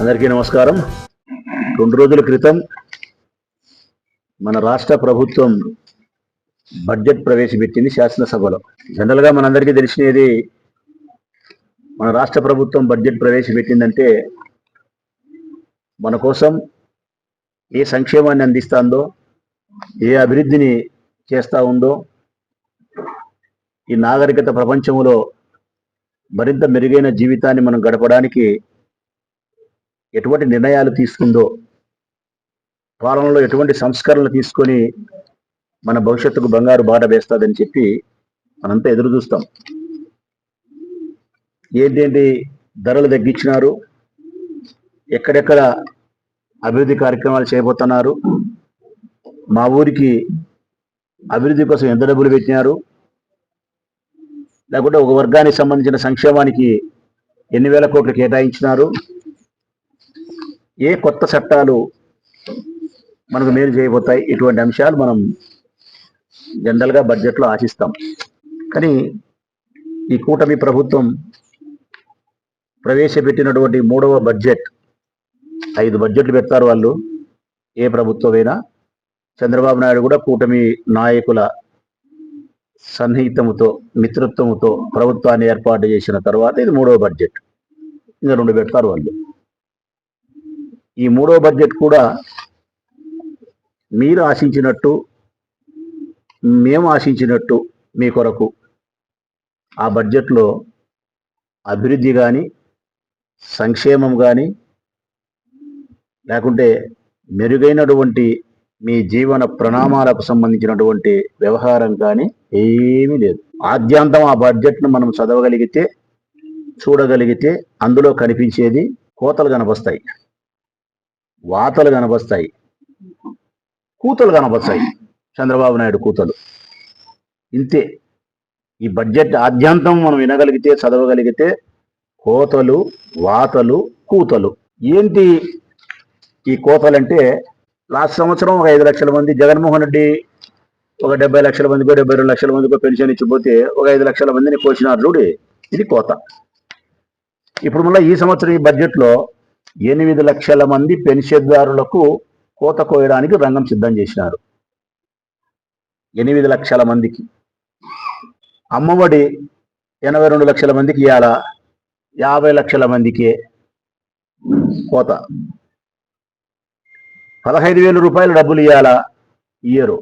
అందరికీ నమస్కారం. రెండు రోజుల క్రితం మన రాష్ట్ర ప్రభుత్వం బడ్జెట్ ప్రవేశపెట్టింది శాసనసభలో. జనరల్గా మనందరికీ తెలిసినది మన రాష్ట్ర ప్రభుత్వం బడ్జెట్ ప్రవేశపెట్టిందంటే మన కోసం ఏ సంక్షేమాన్ని అందిస్తుందో ఏ అభివృద్ధిని చేస్తూ ఉందో ఈ నాగరికత ప్రపంచంలో మరింత మెరుగైన జీవితాన్ని మనం గడపడానికి ఎటువంటి నిర్ణయాలు తీసుకుందో పాలనలో ఎటువంటి సంస్కరణలు తీసుకొని మన భవిష్యత్తుకు బంగారు బాట వేస్తుందని చెప్పి మనంతా ఎదురు చూస్తాం. ఏంటేంటి ధరలు తగ్గించినారు? ఎక్కడెక్కడ అభివృద్ధి కార్యక్రమాలు చేయబోతున్నారు? మా ఊరికి అభివృద్ధి కోసం ఎంత డబ్బులు పెట్టినారు? లేకుంటే ఒక వర్గానికి సంబంధించిన సంక్షేమానికి ఎన్ని వేల కోట్లు కేటాయించినారు? ఏ కొత్త చట్టాలు మనకు మేలు చేయబోతాయి? ఇటువంటి అంశాలు మనం జనరల్గా బడ్జెట్లో ఆశిస్తాం. కానీ ఈ కూటమి ప్రభుత్వం ప్రవేశపెట్టినటువంటి మూడవ బడ్జెట్ ఐదు బడ్జెట్లు పెడతారు వాళ్ళు. ఏ ప్రభుత్వమైనా చంద్రబాబు నాయుడు కూడా కూటమి నాయకుల సన్నిహితముతో మిత్రత్వముతో ప్రభుత్వాన్ని ఏర్పాటు చేసిన తర్వాత ఇది మూడవ బడ్జెట్. ఇంకా రెండు పెడతారు వాళ్ళు. ఈ మూడో బడ్జెట్ కూడా మీరు ఆశించినట్టు మేము ఆశించినట్టు మీ కొరకు ఆ బడ్జెట్లో అభివృద్ధి కానీ సంక్షేమం కానీ లేకుంటే మెరుగైనటువంటి మీ జీవన ప్రణామాలకు సంబంధించినటువంటి వ్యవహారం కానీ ఏమీ లేదు. ఆద్యాంతం ఆ బడ్జెట్ను మనం చదవగలిగితే చూడగలిగితే అందులో కనిపించేది కోతలు కనపస్తాయి. వాతలు కనపస్తాయి కూతలు కనపస్తాయి చంద్రబాబు నాయుడు కూతలు. ఇంతే. ఈ బడ్జెట్ ఆద్యాంతం మనం వినగలిగితే చదవగలిగితే కోతలు వాతలు కూతలు. ఏంటి ఈ కోతలంటే లాస్ట్ సంవత్సరం ఒక ఐదు లక్షల మంది జగన్మోహన్ రెడ్డి ఒక డెబ్బై లక్షల మందికో డెబ్బై రెండు లక్షల మందికో పెన్షన్ ఇచ్చిపోతే ఒక ఐదు లక్షల మందిని కోసినారు చూడి. ఇది కోత. ఇప్పుడు మళ్ళీ ఈ సంవత్సరం ఈ బడ్జెట్లో ఎనిమిది లక్షల మంది పెన్షన్దారులకు కోత కోయడానికి రంగం సిద్ధం చేసినారు. ఎనిమిది లక్షల మందికి. అమ్మఒడి ఎనభై రెండు లక్షల మందికి ఇవాళ యాభై లక్షల మందికి కోత. పదహైదు వేల రూపాయలు డబ్బులు ఇవాళ ఇయ్యరు.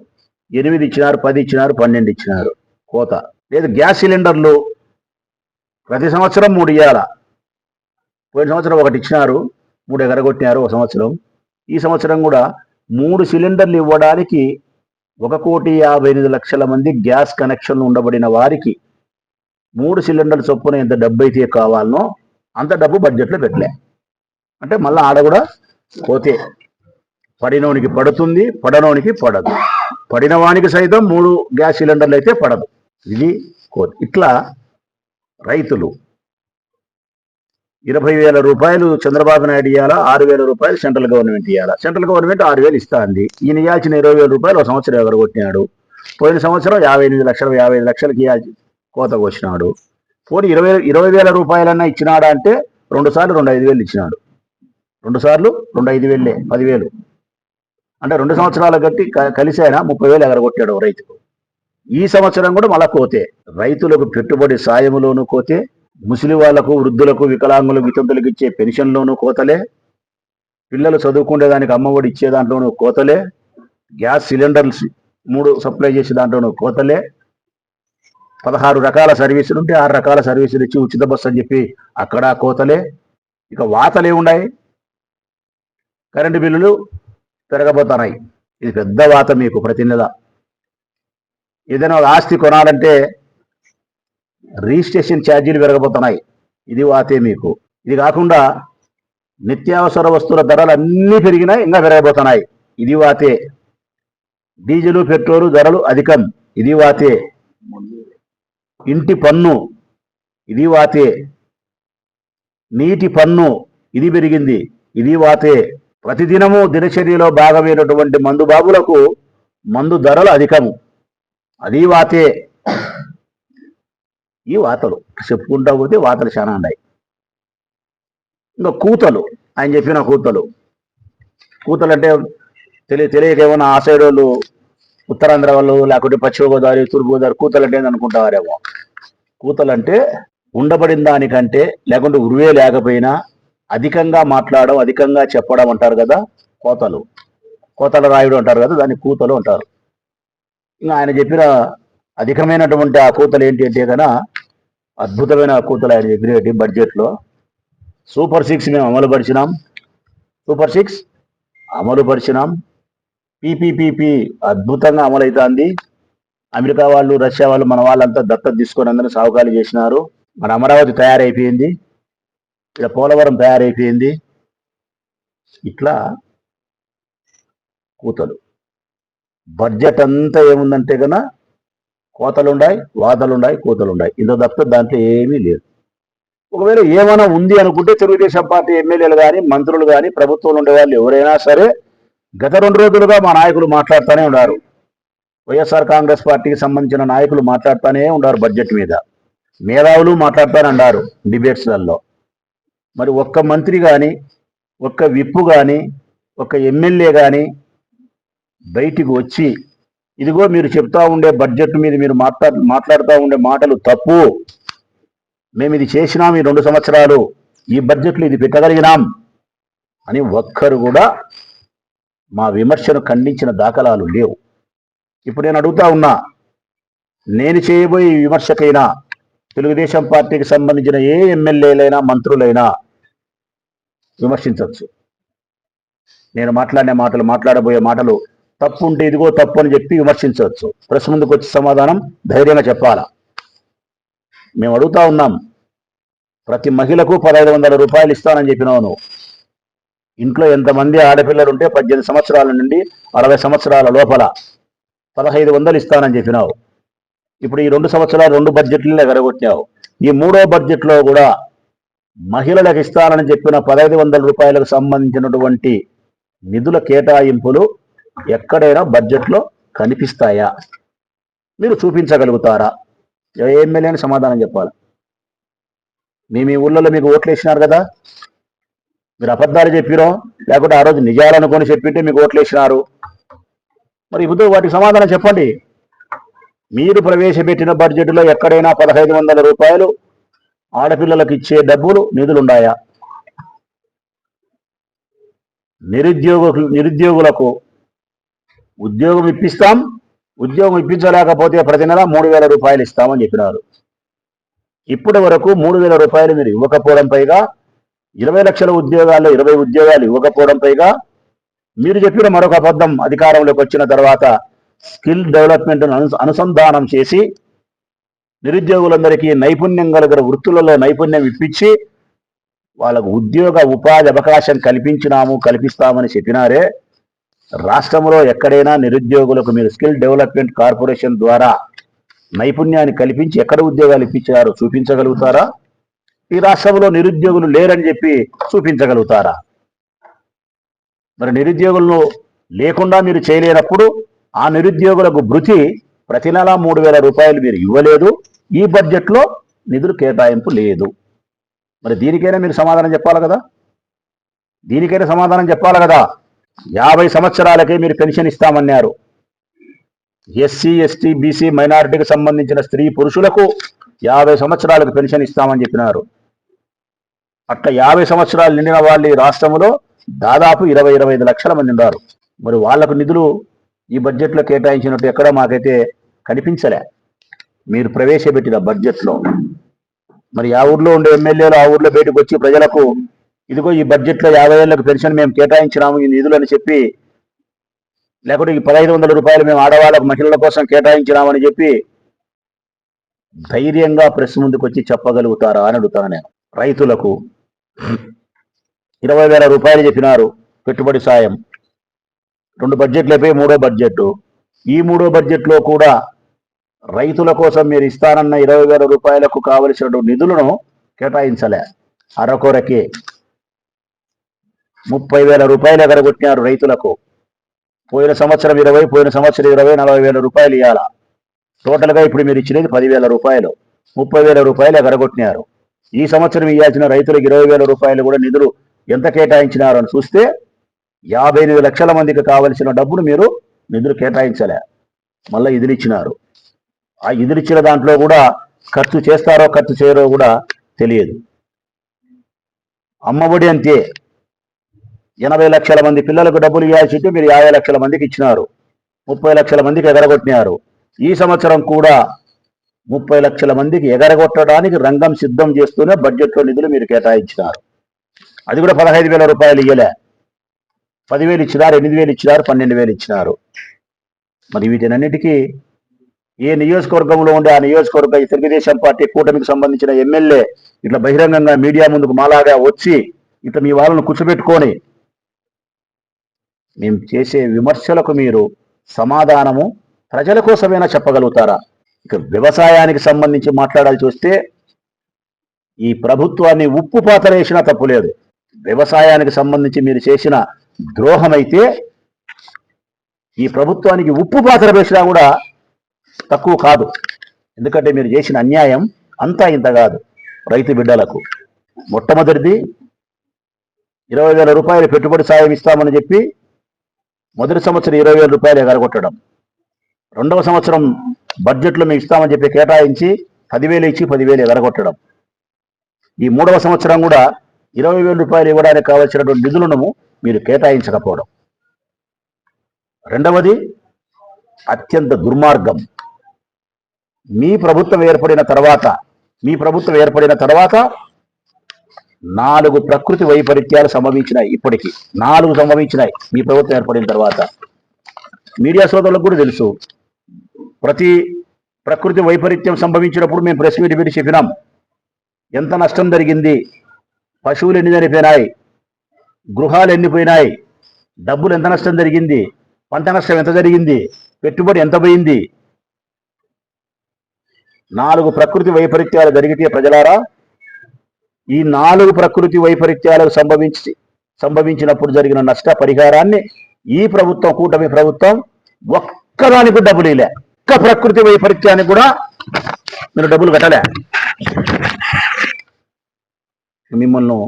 ఎనిమిది ఇచ్చినారు పది ఇచ్చినారు పన్నెండు ఇచ్చినారు కోత. లేదు గ్యాస్ సిలిండర్లు ప్రతి సంవత్సరం మూడు ఇవ్వాలా పోయిన సంవత్సరం ఒకటి ఇచ్చినారు. మూడు ఎగరగొట్టినారు ఒక సంవత్సరం. ఈ సంవత్సరం కూడా మూడు సిలిండర్లు ఇవ్వడానికి ఒక కోటి యాభై ఎనిమిది లక్షల మంది గ్యాస్ కనెక్షన్లు ఉండబడిన వారికి మూడు సిలిండర్ల చొప్పున ఎంత డబ్బు అయితే కావాలనో అంత డబ్బు బడ్జెట్లో పెట్టలే. అంటే మళ్ళీ ఆడ కూడా పోతే పడినోనికి పడుతుంది పడనోనికి పడదు. పడిన వానికి సైతం మూడు గ్యాస్ సిలిండర్లు అయితే పడదు. ఇది కోతి ఇట్లా రైతులు ఇరవై వేల రూపాయలు చంద్రబాబు నాయుడు ఇవ్వాలా ఆరు వేల రూపాయలు సెంట్రల్ గవర్నమెంట్ ఇవ్వాలా సెంట్రల్ గవర్నమెంట్ ఆరు వేలు ఇస్తా అంది ఈయన ఇవ్వాల్సిన ఇరవై వేల రూపాయలు ఒక సంవత్సరం ఎగరగొట్టినాడు పోయిన సంవత్సరం యాభై ఎనిమిది లక్షలు యాభై ఐదు లక్షలకి కోత కోసినాడు. పోనీ ఇరవై ఇరవై వేల రూపాయలన్నా ఇచ్చినాడా అంటే రెండు సార్లు రెండు ఐదు వేలు ఇచ్చినాడు. రెండు సార్లు రెండు ఐదు వేలే పదివేలు. అంటే రెండు సంవత్సరాల కట్టి క- కలిసి ఆయన ముప్పై వేలు ఎగరగొట్టాడు రైతుకు? ఈ సంవత్సరం కూడా మళ్ళా కోతే. రైతులకు పెట్టుబడి సాయములోను కోతే. ముసలి వాళ్ళకు వృద్ధులకు వికలాంగులకు వితంతులకు ఇచ్చే పెన్షన్లోనూ కోతలే. పిల్లలు చదువుకునే దానికి అమ్మఒడి ఇచ్చే దాంట్లోనూ కోతలే. గ్యాస్ సిలిండర్స్ మూడు సప్లై చేసే దాంట్లోనూ కోతలే. పదహారు రకాల సర్వీసులు ఉంటే ఆరు రకాల సర్వీసులు ఇచ్చి ఉచిత బస్సు అని చెప్పి అక్కడ కోతలే. ఇక వాతలే ఉన్నాయి. కరెంటు బిల్లులు పెరగబోతున్నాయి. ఇది పెద్ద వాత మీకు ప్రతి నెల. ఏదైనా ఆస్తి కొనాలంటే రిజిస్ట్రేషన్ ఛార్జీలు పెరగబోతున్నాయి. ఇది వాతే మీకు. ఇది కాకుండా నిత్యావసర వస్తువుల ధరలు అన్నీ పెరిగినాయి ఇంకా పెరగబోతున్నాయి. ఇది వాతే. డీజిల్ పెట్రోలు ధరలు అధికం. ఇది వాతే. ఇంటి పన్ను. ఇది వాతే. నీటి పన్ను. ఇది పెరిగింది. ఇది వాతే. ప్రతిదినము దినచర్యలో భాగమైనటువంటి మందు బాబులకు మందు ధరలు అధికము. అది వాతే. ఈ వాతలు చెప్పుకుంటా పోతే వాతలు చాలా ఉన్నాయి. ఇంకా కూతలు. ఆయన చెప్పిన కూతలు. కూతలు అంటే తెలియ తెలియక ఏమన్నా ఆ సైడ్ వాళ్ళు ఉత్తరాంధ్ర వాళ్ళు లేకుంటే పశ్చిమ గోదావరి తూర్పు గోదావరి కూతలు అంటే ఏంది కూతలు అంటే ఉండబడిన దానికంటే లేకుంటే ఉరువే లేకపోయినా అధికంగా మాట్లాడడం అధికంగా చెప్పడం అంటారు కదా కోతలు. కోతల రాయుడు అంటారు కదా దాన్ని కూతలు అంటారు. ఇంకా ఆయన చెప్పిన అధికమైనటువంటి ఆ కూతలు ఏంటి అంటే కనుక అద్భుతమైన కూతలు ఆయన చెప్పినటువంటి బడ్జెట్లో. సూపర్ సిక్స్ మేము అమలు పరిచినాం సూపర్ సిక్స్ అమలు పరిచినాం పీపీపీపీ అద్భుతంగా అమలవుతోంది అమెరికా వాళ్ళు రష్యా వాళ్ళు మన వాళ్ళంతా దత్తత తీసుకొని అందరూ సాగుకాలు చేసినారు. మన అమరావతి తయారైపోయింది. ఇలా పోలవరం తయారైపోయింది. ఇట్లా కూతలు. బడ్జెట్ అంతా ఏముందంటే కన్నా కోతలుండాయి వాదలుండాయి కోతలుండాయి. ఇంత తప్ప దాంట్లో ఏమీ లేదు. ఒకవేళ ఏమైనా ఉంది అనుకుంటే తెలుగుదేశం పార్టీ ఎమ్మెల్యేలు కానీ మంత్రులు కానీ ప్రభుత్వంలో ఉండే వాళ్ళు ఎవరైనా సరే గత రెండు రోజులుగా మా నాయకులు మాట్లాడుతూనే ఉన్నారు. వైఎస్ఆర్ కాంగ్రెస్ పార్టీకి సంబంధించిన నాయకులు మాట్లాడుతూనే ఉన్నారు బడ్జెట్ మీద. మేధావులు మాట్లాడుతూనే ఉన్నారు డిబేట్స్లలో. మరి ఒక్క మంత్రి కానీ ఒక్క విప్పు కానీ ఒక్క ఎమ్మెల్యే కానీ బయటికి వచ్చి ఇదిగో మీరు చెప్తా ఉండే బడ్జెట్ మీద మీరు మాట్లా మాట్లాడుతూ ఉండే మాటలు తప్పు. మేము ఇది చేసినాం ఈ రెండు సంవత్సరాలు. ఈ బడ్జెట్లో ఇది పెట్టగలిగినాం. అని ఒక్కరు కూడా మా విమర్శను ఖండించిన దాఖలాలు లేవు. ఇప్పుడు నేను అడుగుతా ఉన్నా నేను చేయబోయే విమర్శకైనా తెలుగుదేశం పార్టీకి సంబంధించిన ఏ ఎమ్మెల్యేలైనా మంత్రులైనా విమర్శించవచ్చు. నేను మాట్లాడే మాటలు మాట్లాడబోయే మాటలు తప్పు ఉంటే ఇదిగో తప్పు అని చెప్పి విమర్శించవచ్చు. ప్రశ్న ముందుకు వచ్చి సమాధానం ధైర్యంగా చెప్పాలా? మేము అడుగుతా ఉన్నాం. ప్రతి మహిళకు పదహైదు వందల రూపాయలు ఇస్తానని చెప్పినావు నువ్వు. ఇంట్లో ఎంతమంది ఆడపిల్లలు ఉంటే పద్దెనిమిది సంవత్సరాల నుండి అరవై సంవత్సరాల లోపల పదహైదు వందలు ఇస్తానని చెప్పినావు. ఇప్పుడు ఈ రెండు సంవత్సరాలు రెండు బడ్జెట్లలో ఎగరగొట్టావు ఈ మూడో బడ్జెట్లో కూడా మహిళలకు ఇస్తానని చెప్పిన పదహైదు వందల రూపాయలకు సంబంధించినటువంటి నిధుల కేటాయింపులు ఎక్కడైనా బడ్జెట్లో కనిపిస్తాయా? మీరు చూపించగలుగుతారా? ఎమ్మెల్యే అని సమాధానం చెప్పాలి? మీ మీ ఊళ్ళలో మీకు ఓట్లు వేసినారు కదా? మీరు అబద్ధాలు చెప్పిరో? లేకుంటే ఆ రోజు నిజాలు అనుకొని చెప్పింటే మీకు ఓట్లు వేసినారు? మరి ఇప్పుడు వాటికి సమాధానం చెప్పండి. మీరు ప్రవేశపెట్టిన బడ్జెట్లో ఎక్కడైనా పదహైదు వందల రూపాయలు ఆడపిల్లలకు ఇచ్చే డబ్బులు నిధులున్నాయా నిరుద్యోగ నిరుద్యోగులకు ఉద్యోగం ఇప్పిస్తాం ఉద్యోగం ఇప్పించలేకపోతే ప్రతి నెల మూడు వేల రూపాయలు ఇస్తామని చెప్పినారు. ఇప్పటి వరకు మూడు వేల రూపాయలు మీరు ఇవ్వకపోవడం పైగా ఇరవై లక్షల ఉద్యోగాల్లో ఇరవై ఉద్యోగాలు ఇవ్వకపోవడం పైగా మీరు చెప్పిన మరొక అబద్ధం అధికారంలోకి వచ్చిన తర్వాత స్కిల్ డెవలప్మెంట్ అనుసంధానం చేసి నిరుద్యోగులందరికీ నైపుణ్యం కలిగిన వృత్తులలో నైపుణ్యం ఇప్పించి వాళ్ళకు ఉద్యోగ ఉపాధి అవకాశం కల్పించినాము కల్పిస్తామని చెప్పినారే. రాష్ట్రంలో ఎక్కడైనా నిరుద్యోగులకు మీరు స్కిల్ డెవలప్మెంట్ కార్పొరేషన్ ద్వారా నైపుణ్యాన్ని కల్పించి ఎక్కడ ఉద్యోగాలు ఇప్పించారో చూపించగలుగుతారా? ఈ రాష్ట్రంలో నిరుద్యోగులు లేరని చెప్పి చూపించగలుగుతారా? మరి నిరుద్యోగులను లేకుండా మీరు చేయలేనప్పుడు ఆ నిరుద్యోగులకు భృతి ప్రతి నెల మూడు వేల రూపాయలు మీరు ఇవ్వలేదు. ఈ బడ్జెట్లో నిధులు కేటాయింపు లేదు. మరి దీనికైనా మీరు సమాధానం చెప్పాలి కదా? దీనికైనా సమాధానం చెప్పాలి కదా? యాభై సంవత్సరాలకే మీరు పెన్షన్ ఇస్తామన్నారు. ఎస్సీ ఎస్టీ బీసీ మైనారిటీకి సంబంధించిన స్త్రీ పురుషులకు యాభై సంవత్సరాలకు పెన్షన్ ఇస్తామని చెప్పినారు. అట్లా యాభై సంవత్సరాలు నిండిన వాళ్ళు ఈ రాష్ట్రంలో దాదాపు ఇరవై ఇరవై ఐదు లక్షల మంది ఉన్నారు. మరి వాళ్ళకు నిధులు ఈ బడ్జెట్లో కేటాయించినట్టు ఎక్కడ మాకైతే కనిపించలే. మీరు ప్రవేశపెట్టిన బడ్జెట్లో. మరి ఆ ఊర్లో ఉండే ఎమ్మెల్యేలు ఆ ఊర్లో బయటకు వచ్చి ప్రజలకు ఇదిగో ఈ బడ్జెట్లో యాభై ఏళ్ళకు పెన్షన్ మేము కేటాయించినాము ఈ నిధులు అని చెప్పి లేకుంటే ఈ పదహైదు వందల రూపాయలు మేము ఆడవాళ్ళకు మహిళల కోసం కేటాయించినామని చెప్పి ధైర్యంగా ప్రెస్ ముందుకు వచ్చి చెప్పగలుగుతారా అని అడుగుతాను నేను. రైతులకు ఇరవై వేల రూపాయలు చెప్పినారు పెట్టుబడి సాయం. రెండు బడ్జెట్లు అయిపోయి మూడో బడ్జెట్ ఈ మూడో బడ్జెట్లో కూడా రైతుల కోసం మీరు ఇస్తానన్న ఇరవై వేల రూపాయలకు కావలసిన నిధులను కేటాయించలే. అరకొరకే ముప్పై వేల రూపాయలు ఎగరగొట్టినారు రైతులకు. పోయిన సంవత్సరం ఇరవై పోయిన సంవత్సరం ఇరవై నలభై వేల రూపాయలు ఇవ్వాల టోటల్గా ఇప్పుడు మీరు ఇచ్చినది పదివేల రూపాయలు. ముప్పై వేల రూపాయలు ఎగరగొట్టినారు ఈ సంవత్సరం ఇవ్వాల్సిన రైతులకు ఇరవై వేల రూపాయలు కూడా నిధులు ఎంత కేటాయించినారు అని చూస్తే యాభై ఎనిమిది లక్షల మందికి కావలసిన డబ్బును మీరు నిధులు కేటాయించలే. మళ్ళీ ఇదిలిచ్చినారు. ఆ ఇదిలిచ్చిన దాంట్లో కూడా ఖర్చు చేస్తారో ఖర్చు చేయరో కూడా తెలియదు. అమ్మఒడి అంతే. ఎనభై లక్షల మంది పిల్లలకు డబ్బులు ఇవ్వాల్సి ఉంటే మీరు యాభై లక్షల మందికి ఇచ్చినారు. ముప్పై లక్షల మందికి ఎగరగొట్టినారు. ఈ సంవత్సరం కూడా ముప్పై లక్షల మందికి ఎగరగొట్టడానికి రంగం సిద్ధం చేస్తూనే బడ్జెట్లో నిధులు మీరు కేటాయించినారు. అది కూడా పదహైదు వేల రూపాయలు ఇవ్వలే పదివేలు ఇచ్చినారు ఎనిమిది వేలు ఇచ్చినారు పన్నెండు వేలు ఇచ్చినారు. మరి వీటినన్నిటికీ ఏ నియోజకవర్గంలో ఉండే ఆ నియోజకవర్గ ఈ తెలుగుదేశం పార్టీ కూటమికి సంబంధించిన ఎమ్మెల్యే ఇట్లా బహిరంగంగా మీడియా ముందుకు మాలాగా వచ్చి ఇట్లా మీ వాళ్ళను కూర్చోబెట్టుకొని మేము చేసే విమర్శలకు మీరు సమాధానము ప్రజల కోసమైనా చెప్పగలుగుతారా? ఇక వ్యవసాయానికి సంబంధించి మాట్లాడాల్సి వస్తే ఈ ప్రభుత్వాన్ని ఉప్పు పాత్ర వేసినా తప్పులేదు వ్యవసాయానికి సంబంధించి మీరు చేసిన ద్రోహమైతే ఈ ప్రభుత్వానికి ఉప్పు పాత్ర వేసినా కూడా తక్కువ కాదు. ఎందుకంటే మీరు చేసిన అన్యాయం అంతా ఇంత కాదు రైతు బిడ్డలకు. మొట్టమొదటిది ఇరవై వేల రూపాయలు పెట్టుబడి సాయం ఇస్తామని చెప్పి మొదటి సంవత్సరం ఇరవై వేల రూపాయలు ఎగరగొట్టడం. రెండవ సంవత్సరం బడ్జెట్లో మేము ఇస్తామని చెప్పి కేటాయించి పదివేలు ఇచ్చి పదివేలు ఎగరగొట్టడం. ఈ మూడవ సంవత్సరం కూడా ఇరవై వేల రూపాయలు ఇవ్వడానికి కావలసినటువంటి నిధులను మీరు కేటాయించకపోవడం. రెండవది అత్యంత దుర్మార్గం. మీ ప్రభుత్వం ఏర్పడిన తర్వాత మీ ప్రభుత్వం ఏర్పడిన తర్వాత నాలుగు ప్రకృతి వైపరీత్యాలు సంభవించినాయి ఇప్పటికీ. నాలుగు సంభవించినాయి. మీ ప్రభుత్వం ఏర్పడిన తర్వాత. మీడియా సోదరులకు కూడా తెలుసు. ప్రతి ప్రకృతి వైపరీత్యం సంభవించినప్పుడు మేము ప్రెస్ మీట్ పెట్టి చెప్పినాం. ఎంత నష్టం జరిగింది? పశువులు ఎన్ని చనిపోయినాయి? గృహాలు ఎన్నిపోయినాయి డబ్బులు ఎంత నష్టం జరిగింది? పంట నష్టం ఎంత జరిగింది? పెట్టుబడి ఎంత పోయింది? నాలుగు ప్రకృతి వైపరీత్యాలు జరిగితే ప్రజలారా ఈ నాలుగు ప్రకృతి వైపరీత్యాలకు సంభవించి సంభవించినప్పుడు జరిగిన నష్ట పరిహారాన్ని ఈ ప్రభుత్వం కూటమి ప్రభుత్వం ఒక్కదానికి డబ్బులు ఇలే ఒక్క ప్రకృతి వైపరీత్యానికి కూడా మీరు డబ్బులు కట్టలే. మిమ్మల్ని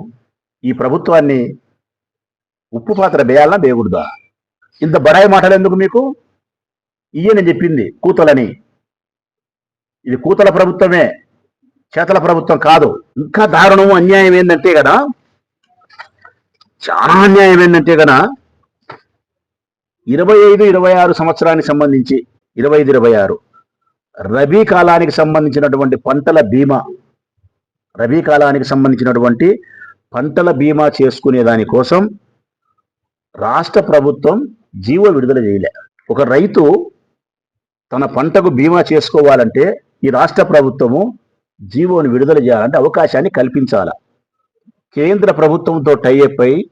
ఈ ప్రభుత్వాన్ని ఉప్పు పాత్ర వేయాలన్నా వేయకూడదా ఇంత బడాయి మాటలు ఎందుకు మీకు? ఈయన చెప్పింది కూతలని. ఇది కూతల ప్రభుత్వమే. చేతల ప్రభుత్వం కాదు. ఇంకా దారుణము అన్యాయం ఏంటంటే కదా చాలా అన్యాయం ఏంటంటే కదా ఇరవై ఐదు ఇరవై ఆరు సంవత్సరానికి సంబంధించి ఇరవై ఐదు ఇరవై ఆరు రబీ కాలానికి సంబంధించినటువంటి పంటల బీమా రబీ కాలానికి సంబంధించినటువంటి పంటల బీమా చేసుకునే దానికోసం రాష్ట్ర ప్రభుత్వం జీవ విడుదల చేయలే. ఒక రైతు తన పంటకు బీమా చేసుకోవాలంటే ఈ రాష్ట్ర ప్రభుత్వము జీవోని విడుదల చేయాలంటే అవకాశాన్ని కల్పించాల. కేంద్ర ప్రభుత్వంతో టైఅప్ అయి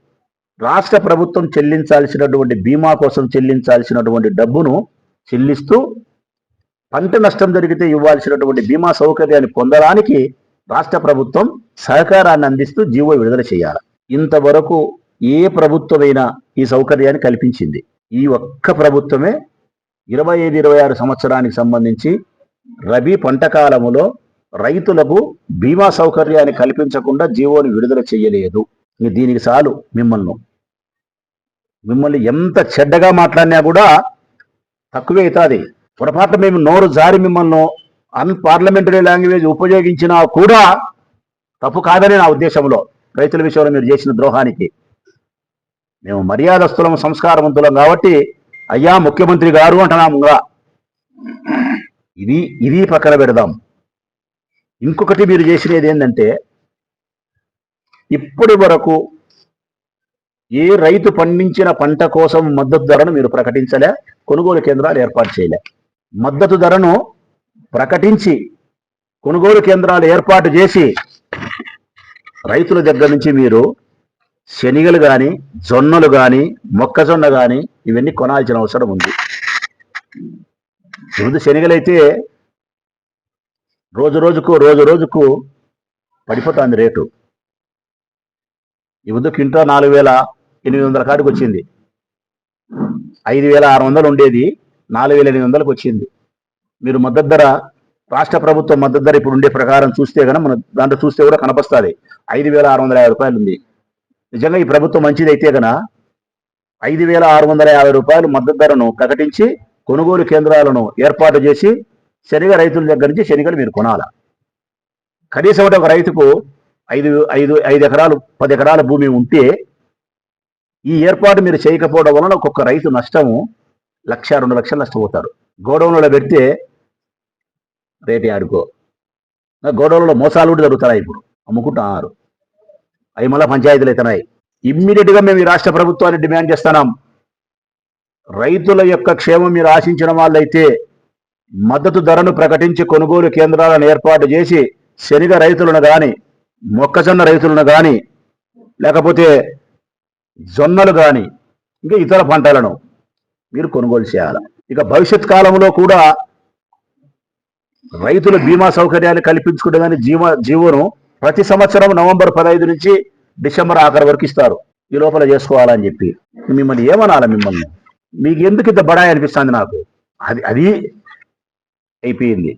రాష్ట్ర ప్రభుత్వం చెల్లించాల్సినటువంటి బీమా కోసం చెల్లించాల్సినటువంటి డబ్బును చెల్లిస్తూ పంట నష్టం జరిగితే ఇవ్వాల్సినటువంటి బీమా సౌకర్యాన్ని పొందడానికి రాష్ట్ర ప్రభుత్వం సహకారాన్ని అందిస్తూ జీవో విడుదల చేయాలి. ఇంతవరకు ఏ ప్రభుత్వమైనా ఈ సౌకర్యాన్ని కల్పించింది. ఈ ఒక్క ప్రభుత్వమే ఇరవై ఐదు ఇరవై ఆరు సంవత్సరానికి సంబంధించి రబీ పంట కాలములో రైతులకు బీమా సౌకర్యాన్ని కల్పించకుండా జీవోని విడుదల చేయలేదు. దీనికి చాలు మిమ్మల్ని. మిమ్మల్ని ఎంత చెడ్డగా మాట్లాడినా కూడా తక్కువే అవుతుంది. పొరపాటు మేము నోరు జారి మిమ్మల్ని అన్పార్లమెంటరీ లాంగ్వేజ్ ఉపయోగించినా కూడా తప్పు కాదని నా ఉద్దేశంలో రైతుల విషయంలో మీరు చేసిన ద్రోహానికి. మేము మర్యాదస్తులం సంస్కారవంతులం కాబట్టి అయ్యా ముఖ్యమంత్రి గారు అంటున్నాముగా ఇది ఇది పక్కన పెడదాం. ఇంకొకటి మీరు చేసినది ఏంటంటే ఇప్పటి వరకు ఏ రైతు పండించిన పంట కోసం మద్దతు ధరను మీరు ప్రకటించలే కొనుగోలు కేంద్రాలు ఏర్పాటు చేయలే. మద్దతు ధరను ప్రకటించి కొనుగోలు కేంద్రాలు ఏర్పాటు చేసి రైతుల దగ్గర నుంచి మీరు శనిగలు కానీ జొన్నలు కానీ మొక్కజొన్న కానీ ఇవన్నీ కొనాల్సిన అవసరం ఉంది. ముందు శనిగలైతే రోజు రోజుకు రోజు రోజుకు పడిపోతుంది రేటు. ఈ ముందు కింటో నాలుగు వేల ఎనిమిది వందల కాడికి వచ్చింది. ఐదు వేల ఆరు వందలు ఉండేది నాలుగు వేల ఎనిమిది వందలకు వచ్చింది. మీరు మద్దతు ధర రాష్ట్ర ప్రభుత్వం మద్దతు ధర ఇప్పుడు ఉండే ప్రకారం చూస్తే కనుక మన దాంట్లో చూస్తే కూడా కనపస్తుంది. ఐదు వేల ఆరు వందల యాభై రూపాయలు ఉంది. నిజంగా ఈ ప్రభుత్వం మంచిదైతే కనుక ఐదు వేల ఆరు వందల యాభై రూపాయలు మద్దతు ధరను ప్రకటించి కొనుగోలు కేంద్రాలను ఏర్పాటు చేసి శనగ రైతుల దగ్గర నుంచి శనగలు మీరు కొనాల? కనీసం ఒక రైతుకు ఐదు ఐదు ఐదు ఎకరాలు పది ఎకరాల భూమి ఉంటే ఈ ఏర్పాటు మీరు చేయకపోవడం వలన ఒక్కొక్క రైతు నష్టము లక్ష రెండు లక్షలు నష్టపోతారు. గోడౌన్లో పెడితే రేటు ఆడుకో గోడౌన్లో మోసాలు కూడా జరుగుతున్నాయి ఇప్పుడు. అమ్ముకుంటున్నారు అవి మళ్ళీ పంచాయతీలు అవుతున్నాయి. ఇమ్మీడియట్గా మేము ఈ రాష్ట్ర ప్రభుత్వాన్ని డిమాండ్ చేస్తున్నాం. రైతుల యొక్క క్షేమం మీరు ఆశించిన వాళ్ళైతే మద్దతు ధరను ప్రకటించి కొనుగోలు కేంద్రాలను ఏర్పాటు చేసి శనగ రైతులను కానీ మొక్కజొన్న రైతులను కానీ లేకపోతే జొన్నలు కానీ ఇంకా ఇతర పంటలను మీరు కొనుగోలు చేయాలి. ఇక భవిష్యత్ కాలంలో కూడా రైతుల బీమా సౌకర్యాలు కల్పించుకుంటే జీవ జీవోను ప్రతి సంవత్సరం నవంబర్ పదహైదు నుంచి డిసెంబర్ ఆఖరి వరకు ఇస్తారు. ఈ లోపల చేసుకోవాలని చెప్పి. మిమ్మల్ని ఏమనాలి మిమ్మల్ని? మీకు ఎందుకు ఇంత బడాయి అనిపిస్తుంది నాకు? అది అది అయిపోయింది.